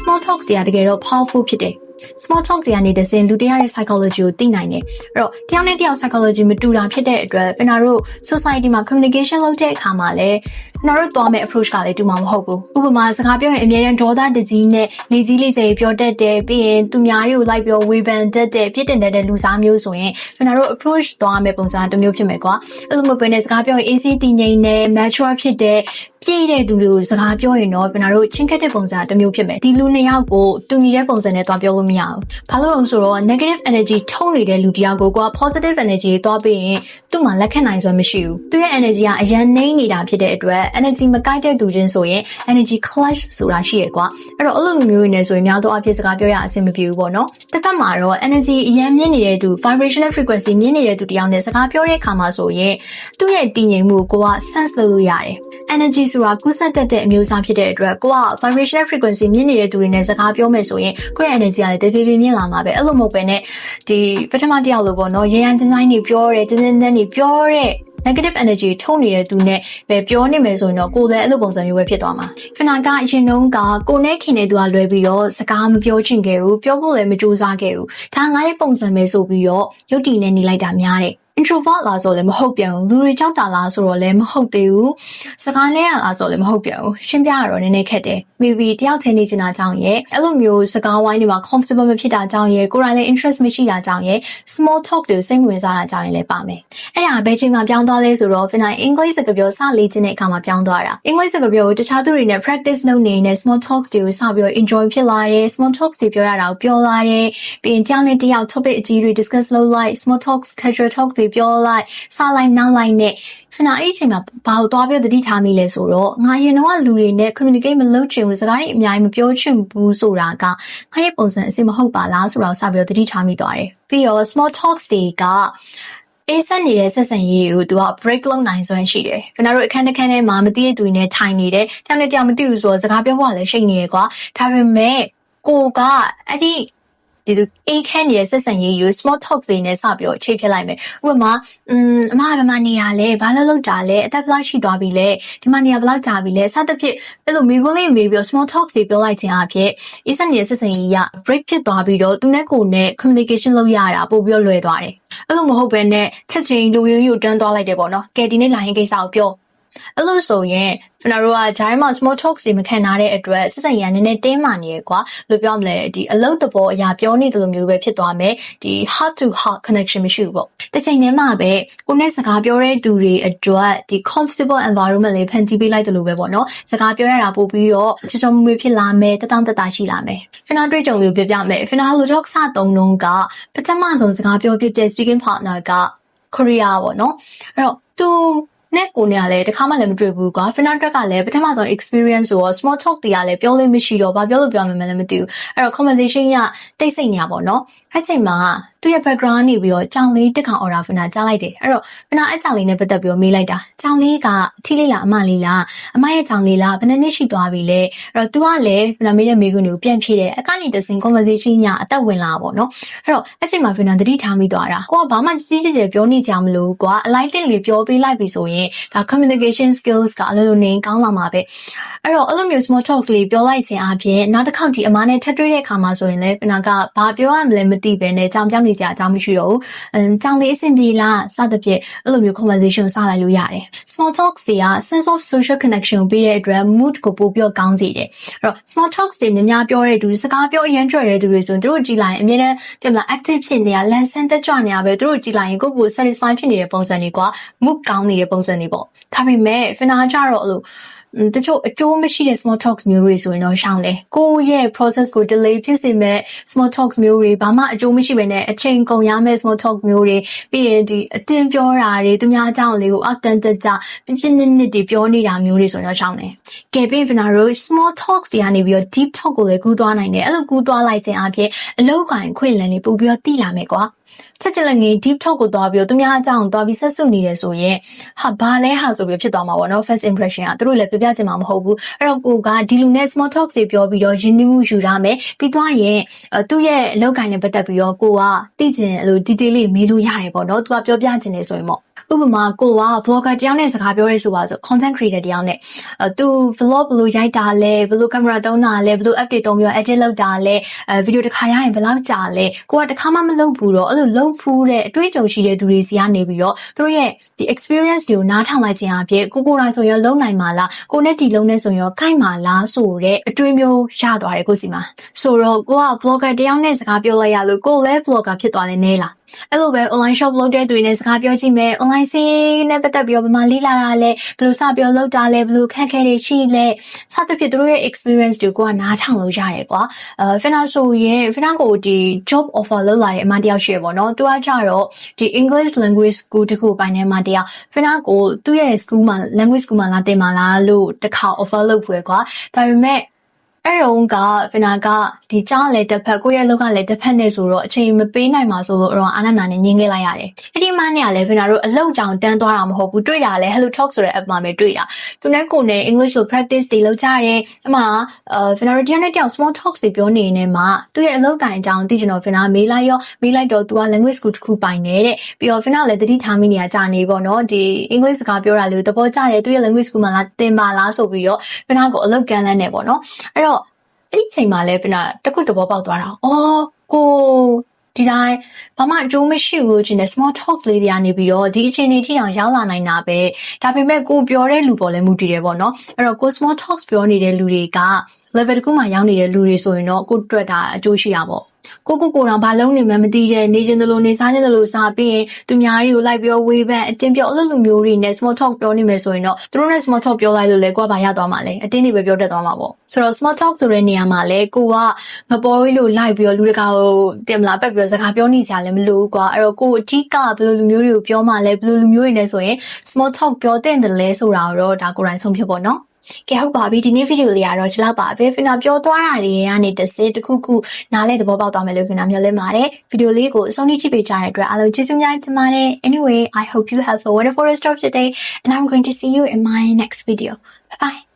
small talks တွေကတကယ်တော့ powerful ဖြစ်တယ် small talk တွေကနေတစင်လူတရားရဲ့ psychology ကိုသိနိုင်တယ်အဲ့တော့တယောက်နဲ့တယောက် psychology မတူတာဖြစ်တဲ့အတွက်ကျွန်တော်တို့ society မှာ communication လုပ်တဲ့အခါမှာလည်း ကျွန်တော်တို့တွားမဲ့ approach ကလည်းတူမှာမဟုတ်ဘူးဥပမာစကားပြောရင်အမြဲတမ်းဒေါသတကြီးနဲ့လေကြီးလေးကြီးပြောတတ်တယ်ပြီးရင်သူများတွေကိုလိုက်ပြောဝေဖန်တတ်တယ်ပြစ်တင်တတ်တဲ့လူစားမျိုးဆိုရင်ကျွန်တော်တို့ approach တွားမဲ့ပုံစံတစ်မျိုးဖြစ်မယ်ကွာအဲ့လိုမျိုးပဲနဲ့စကားပြောရင် easy တည်ငြိမ်တဲ့ mature ဖြစ်တဲ့ပြည့်တဲ့သူတွေကိုစကားပြောရင်တော့ကျွန်တော်တို့ချင်းခက်တဲ့ပုံစံတစ်မျိုးဖြစ်မယ်ဒီလူနှစ်ယောက်ကိုတူညီတဲ့ပုံစံနဲ့တွားပြောလို့မရဘူးဘာလို့လဲဆိုတော့ negative energy ထုတ်နေတဲ့လူတစ်ယောက်ကိုက positive energy တွားပြီးရင်သူ့မှာလက်ခံနိုင်စွမ်းမရှိဘူးသူရဲ့ energy ကအရန်နှိမ့်နေတာဖြစ်တဲ့အတွက် energy မကိုက်တဲ့သူချင်းဆိုရင် energy clash ဆိုတာရှိရကွာအဲ့တော့အဲ့လိုမျိုးနေဆိုရင်များသောအားဖြင့်စကားပြောရအဆင်မပြေဘူးပေါ့နော်တစ်ဖက်မှာတော့ energy အရန်မြင့်နေတဲ့သူ vibrational frequency မြင့်နေတဲ့သူတယောက်နဲ့စကားပြောတဲ့အခါမှာဆိုရင်သူ့ရဲ့တည်ငြိမ်မှုကိုက sense လုပ်လို့ရတယ် energy ဆိုတာကူးစက်တတ်တဲ့အမျိုးအစားဖြစ်တဲ့အတွက်ကိုက vibrational frequency မြင့်နေတဲ့သူတွေနဲ့စကားပြောမယ်ဆိုရင်ကိုယ့်ရဲ့ energy ကလည်းတဖြည်းဖြည်းမြင့်လာမှာပဲအဲ့လိုမဟုတ်ပဲねဒီပထမတစ်ယောက်လို့ပေါ့နော်ရေရန်ချင်းဆိုင်နေပြောတယ်တင်းတင်းတင်းနေပြောတဲ့ negative energy ထုတ်နေတဲ့သူနဲ့ပဲပြောနေမယ်ဆိုရင်တော့ကိုယ်လည်းအဲ့လိုပုံစံမျိုးပဲဖြစ်သွားမှာခဏကအရင်တုန်းကကိုနဲ့ခင်တဲ့သူကလွယ်ပြီးတော့စကားမပြောချင်ခဲ့ဘူးပြောဖို့လည်းမကြိုးစားခဲ့ဘူးဒါငါရဲ့ပုံစံပဲဆိုပြီးတော့ရုပ်တည်နေနေလိုက်တာများတယ် introvert လားဆိုလည်းမဟုတ်ပြန်ဘူးလူတွေကြောက်တာလားဆိုတော့လည်းမဟုတ်သေးဘူးစကားလဲရလားဆိုလည်းမဟုတ်ပြန်ဘူးရှင်းပြရတော့နည်းနည်းခက်တယ် maybe တယောက်ထင်းနေချင်တာကြောင့်ရဲ့အဲ့လိုမျိုးစကားဝိုင်းတွေမှာ comfortable မဖြစ်တာကြောင့်ရဲ့ကိုယ်တိုင်လည်း interest မရှိတာကြောင့်ရဲ့ small talk တွေစိတ်ဝင်စားတာကြောင့်ရဲ့လည်းပါမယ်အဲ့ဒါဘယ်ချိန်မှပြောင်းသွားလဲဆိုတော့ final English စကားပြောစလေ့ကျင့်တဲ့အခါမှာပြောင်းသွားတာ English စကားပြောကိုတခြားသူတွေနဲ့ practice လုပ်နေနေ small talks တွေကိုစပြီးတော့ enjoy ဖြစ်လာတယ် small talks တွေပြောရတာကိုပြောလာတယ်ပြီးရင်ကြောင်းနဲ့တယောက် topic အကြီးတွေ discuss လုပ်လိုက် small talks casual talk တွေပြောလိုက်စားလိုက်နောက်လိုက်နဲ့ခဏအဲ့အချိန်မှာဘာလို့သွားပြောတတိထားမိလဲဆိုတော့ငါရင်တော့လူတွေနဲ့ communicate မလုပ်ချင်ဘူးစကားတွေအများကြီးမပြောချင်ဘူးဆိုတာကငါရဲ့ပုံစံအစစ်မဟုတ်ပါလားဆိုတော့စပြီးတော့တတိထားမိသွားတယ်ပြီးတော့ small talks တွေကအေးဆက်နေတဲ့ဆက်ဆံရေးကိုသူက break လုပ်နိုင်စွမ်းရှိတယ်။ကျွန်တော်တို့အခန်းတစ်ခန်းထဲမှာမသိတဲ့သူတွေနဲ့ထိုင်နေတယ်။တယောက်နဲ့တယောက်မသိဘူးဆိုတော့စကားပြောဖို့ကလည်းရှိနေရကွာ။ဒါပေမဲ့ကိုကအဲ့ဒီ ဒီလိုအေးခဲနေတဲ့ဆက်ဆံရေးယူ small talk တွေနဲ့စပြီးတော့ချိတ်ဖြစ်လိုက်မယ်ဥပမာอืมအမကဘယ်မှာနေရလဲဘာလို့လုပ်တာလဲအသက်ဘယ်လောက်ရှိသွားပြီလဲဒီမှာနေရဘယ်လောက်ကြာပြီလဲစသဖြင့်အဲ့လိုမိကုန်းလေးမေးပြီးတော့ small talk တွေပြောလိုက်ခြင်းအဖြစ်အေးဆက်နေတဲ့ဆက်ဆံရေးရ break ဖြစ်သွားပြီးတော့သူနဲ့ကိုယ်နဲ့ communication လုပ်ရတာပို့ပြီးတော့လွယ်သွားတယ်အဲ့လိုမဟုတ်ဘဲနဲ့ချက်ချင်းလူရင်းယူတန်းသွားလိုက်တယ်ပေါ့နော်ကဲဒီနေ့လာရင်ကိစ္စကိုပြော အဲ့လိုဆိုရင်ကျွန်တော်တို့ကဂျားမှာ small talk စီမခံထားတဲ့အတွက်ဆက်ဆံရေးကနည်းနည်းတင်းမာနေရကွာလို့ပြောမလဲဒီအလုပ်တဘောအရာပြောနေတယ်လို့မျိုးပဲဖြစ်သွားမယ်ဒီ heart to heart connection မရှိဘူးပေါ့တစ်ချိန်တည်းမှာပဲကိုနဲ့စကားပြောတဲ့သူတွေအတွက်ဒီ comfortable environment လေးဖန်တီးပေးလိုက်တယ်လို့ပဲပေါ့နော်စကားပြောရတာပို့ပြီးတော့ချေချောမွေးဖြစ်လာမယ်တတောင့်တတရှိလာမယ်ဖနာတွေ့ကြုံလေးကိုပြပြမယ်ဖနာလို talk စတုံးလုံးကပထမဆုံးစကားပြောဖြစ်တဲ့ speaking partner က Korea ပေါ့နော်အဲ့တော့သူ နဲ့ကိုနေရလဲတခါမှလည်းမတွေ့ဘူးကွာ final track ကလည်းပထမဆုံး experience ဆိုတော့ small talk တွေကလည်းပြောလို့မရှိတော့ဘာပြောလို့ပြောမှလည်းမသိဘူးအဲ့တော့ conversation ကတိတ်ဆိတ်ညာပေါ့နော်အဲ့ချိန်မှာသူ့ရဲ့ background နေပြီးတော့ကြောင်လေးတက်ခံ order ဖနာကြားလိုက်တယ်အဲ့တော့ဖနာအဲ့ကြောင်လေးနဲ့ပတ်သက်ပြီးတော့မေးလိုက်တာကြောင်လေးကအထီးလေးလားအမလေးလားအမရဲ့ကြောင်လေးလားဘယ်နှစ်နှစ်ရှိသွားပြီလဲအဲ့တော့ तू ကလည်းဖနာမေးတဲ့မေးခွန်းတွေကိုပြန်ဖြေတယ်အကနေတစင် conversation ညာအသက်ဝင်လာပေါ့နော်အဲ့တော့အဲ့ချိန်မှာဖနာသတိထားမိသွားတာကိုကဘာမှကြီးကြီးကျယ်ပြောနေကြမလို့ကွာအလိုက်တင်လေးပြောပေးလိုက်ပြီဆိုရင်ဒါ communication skills ကအလိုလိုနေကောင်းလာမှာပဲအဲ့တော့အဲ့လိုမျိုး small talks လေးပြောလိုက်ခြင်းအပြင်နောက်တစ်ခေါက်ဒီအမနဲ့ထပ်တွေ့တဲ့အခါမှာဆိုရင်လည်းဖနာကဘာပြောရမလဲမသိပဲနဲ့ကြောင်ပြောင်းနေကြအကြောင်းမရှိတော့ဘူး။အမ်ကြောင်လေးအဆင်ပြေလားစသဖြင့်အဲ့လိုမျိုး conversation စလိုက်လို့ရတယ်။ small talks တွေက sense of social connection ပေးတဲ့အတွက် mood ကိုပိုပြီးကောင်းစေတယ်။အဲ့တော့ small talks တွေများများပြောတဲ့သူစကားပြောအရင်ကြွတဲ့သူတွေဆိုရင်တို့ကြည့်လိုက်ရင်အမြဲတမ်းတင်မလား active ဖြစ်နေတာ lesson တက်ကြွနေတာပဲတို့ကြည့်လိုက်ရင်ကိုယ့်ကို satisfy ဖြစ်နေတဲ့ပုံစံတွေကွာ mood ကောင်းနေတဲ့ပုံစံတွေပေါ့။ဒါပေမဲ့ final ကြတော့အဲ့လို တချို့အကျိုးမရှိတဲ့ small talks မျိုးတွေဆိုရင်တော့ရှောင်တယ်။ကိုယ့်ရဲ့ process ကို delay ဖြစ်စေမဲ့ small talks မျိုးတွေဘာမှအကျိုးမရှိဘဲနဲ့အချိန်ကုန်ရမဲ့ small talk မျိုးတွေပြီးရင်ဒီအတင်းပြောတာတွေသူများအကြောင်းလေးကိုအောက်တန်းတက်ကြပြပြနစ်နစ်တွေပြောနေတာမျိုးတွေဆိုရင်တော့ရှောင်တယ်။ကဲပြီးဖနာတို့ small talks တွေကနေပြီးတော့ deep talk ကိုလည်းကူးသွားနိုင်တယ်။အဲ့လိုကူးသွားလိုက်ခြင်းအပြင်အလောက်ကိုင်ခွင့်လန်းလေးပို့ပြီးတော့တိလာမယ်ကွာ။ချက်ချင်လည်းငေ deep talk ကိုသွားပြီးတော့သူများအကြောင်းသွားပြီးဆက်စုနေတယ်ဆိုရင်ဟာဘာလဲဟာဆိုပြီးဖြစ်သွားမှာပေါ့နော် first impression ကသူတို့လည်းပြပြချင်မှာမဟုတ်ဘူးအဲ့တော့ကိုကဒီလူနဲ့ small talk တွေပြောပြီးတော့ရင်းနှီးမှုယူရမယ်ပြီးသွားရင်သူ့ရဲ့အလုပ်ကိုင်နဲ့ပတ်သက်ပြီးတော့ကိုကသိချင်အဲ့လို detail လေးမေးလို့ရတယ်ပေါ့နော်သူကပြောပြချင်တယ်ဆိုရင်ပေါ့ ဥပမာကိုက vlogger တယောက်နဲ့စကားပြောရဲဆိုပါဆို content creator တယောက်နဲ့အဲသူ vlog ဘယ်လိုရိုက်တာလဲဘယ်လို camera သုံးတာလဲဘယ်လို update သုံးပြီးတော့ edit လုပ်တာလဲအဲ video တစ်ခါရရင်ဘယ်လောက်ကြာလဲကိုကတစ်ခါမှမလုပ်ဘူးတော့အဲ့လိုလုပ်ဖူးတဲ့အတွေ့အကြုံရှိတဲ့သူတွေစီကနေပြီးတော့သူတို့ရဲ့ဒီ experience တွေကိုနားထောင်လိုက်ခြင်းအပြင်ကိုကိုယ်တိုင်ဆိုရင်လုံနိုင်မှာလားကိုနဲ့ဒီလုံးနဲ့ဆိုရင်ခိုက်မှာလားဆိုတဲ့အတွေ့မျိုးရသွားတယ်ကိုစီမှာဆိုတော့ကိုက vlogger တယောက်နဲ့စကားပြောလိုက်ရလို့ကိုလည်း vlogger ဖြစ်သွားတယ်နဲလားအဲ့လိုပဲ online shop လုပ်တဲ့သူတွေနဲ့စကားပြောကြည့်မယ် online ဆေးနဲ့ပတ်သက်ပြီးတော့ဘယ်မှာလေးလာတာလဲဘယ်လိုစပြောလုပ်တာလဲဘယ်လိုခက်ခဲတွေရှိလဲစသဖြင့်သူတို့ရဲ့ experience တွေကိုကနားထောင်လို့ရတယ်ကွာအဲ Fina ဆိုရင် Fina ကိုဒီ job offer လုပ်လာတဲ့အမတယောက်ရှိရပေါ့နော်သူကကြတော့ဒီ English language school တခုပိုင်းထဲမှာတယောက် Fina ကိုသူ့ရဲ့ school မှာ language school မှာလာတင်มาလားလို့တခါ offer လုပ်ဖွယ်ကွာဒါပေမဲ့ အဲ့တော့ကဖနာကဒီကြားလည်းတစ်ဖက်ကိုယ့်ရဲ့လောက်ကလည်းတစ်ဖက်နဲ့ဆိုတော့အချိန်မပေးနိုင်ပါဆိုလို့တော့အာနနာနဲ့ညင်းခဲ့လိုက်ရတယ်။အဲ့ဒီမှနဲ့ကလည်းဖနာတို့အလောက်ကြောင်တန်းသွားတာမဟုတ်ဘူးတွေ့တာလည်း Hello Talk ဆိုတဲ့ app မှာပဲတွေ့တာ။သူနဲ့ကိုယ်နဲ့ English ကို practice တွေလုပ်ကြတယ်။အမှအာဖနာတို့တရားနဲ့တရား small talks တွေပြောနေနေမှာသူရဲ့အလောက်ကန်အကြောင်းသိချင်တော့ဖနာမေးလိုက်ရောမေးလိုက်တော့ तू က language school တစ်ခုပိုင်နေတဲ့။ပြီးတော့ဖနာလည်းတတိထားမိနေရကြာနေပေါ့နော်။ဒီ English စကားပြောတာလို့သဘောကျတယ်သူရဲ့ language school မှာလာသင်ပါလားဆိုပြီးတော့ဖနာကိုအလောက်ကန်လန်းနေပေါ့နော်။အဲ့တော့ အဲ့ဒီချိန်မှာလဲဖနာတခုသဘောပေါက်သွားတာ။အော်ကိုဒီတိုင်းဘာမှအကျိုးမရှိဘူးချင်းနဲ့ small talk လေးတွေကနေပြီးတော့ဒီအချိန်လေးထိအောင်ရောက်လာနိုင်တာပဲဒါပေမဲ့ကိုပြောတဲ့လူပေါ်လဲမူတည်တယ်ပေါ့နော်အဲ့တော့ကို small talks ပြောနေတဲ့လူတွေက level တစ်ခုမှရောက်နေတဲ့လူတွေဆိုရင်တော့ကိုတွေ့တာအကျိုးရှိတာပေါ့ ကိုကိုကိုတော့ဘာလုံးနေမှမသိတဲ့နေချင်းတလို့နေစားချင်းတလို့စားပြီးရင်သူများတွေကိုလိုက်ပြောဝေးပန်းအတင်းပြောအဲ့လိုလူမျိုးတွေနဲ့ small talk ပြောနေမယ်ဆိုရင်တော့သူတို့နဲ့ small talk ပြောလိုက်လို့လဲကိုကဘာရသွားမှာလဲအတင်းတွေပဲပြောတတ်သွားမှာပေါ့ဆိုတော့ small talk ဆိုတဲ့နေရာမှာလဲကိုကငပေါ်ကြီးလို့လိုက်ပြီးတော့လူတကာကိုတင်မလားပက်ပြီးတော့စကားပြောနေကြလဲမလို့ကွာအဲ့တော့ကိုအထီးကဘယ်လိုလူမျိုးတွေကိုပြောမှလဲဘယ်လိုလူမျိုးတွေနဲ့ဆိုရင် small talk ပြောတဲ့တယ်လဲဆိုတာတော့ဒါကိုယ်တိုင်ဆုံးဖြတ်ပေါ့နော် ကဲဟုတ်ပါပြီဒီနေ့ဗီဒီယိုလေးကတော့ဒီလောက်ပါပဲဖင်နာပြောသွားတာတွေကနေတစ်စစ်တစ်ခုခုနားလဲသဘောပေါက်သွားမယ်လို့ဖင်နာမျှော်လင့်ပါတယ်ဗီဒီယိုလေးကိုအဆုံးထိကြည့်ပေးကြတဲ့အတွက်အားလုံးကျေးဇူးများတင်ပါတယ် anyway i hope you have a wonderful rest of your day and i'm going to see you in my next video bye bye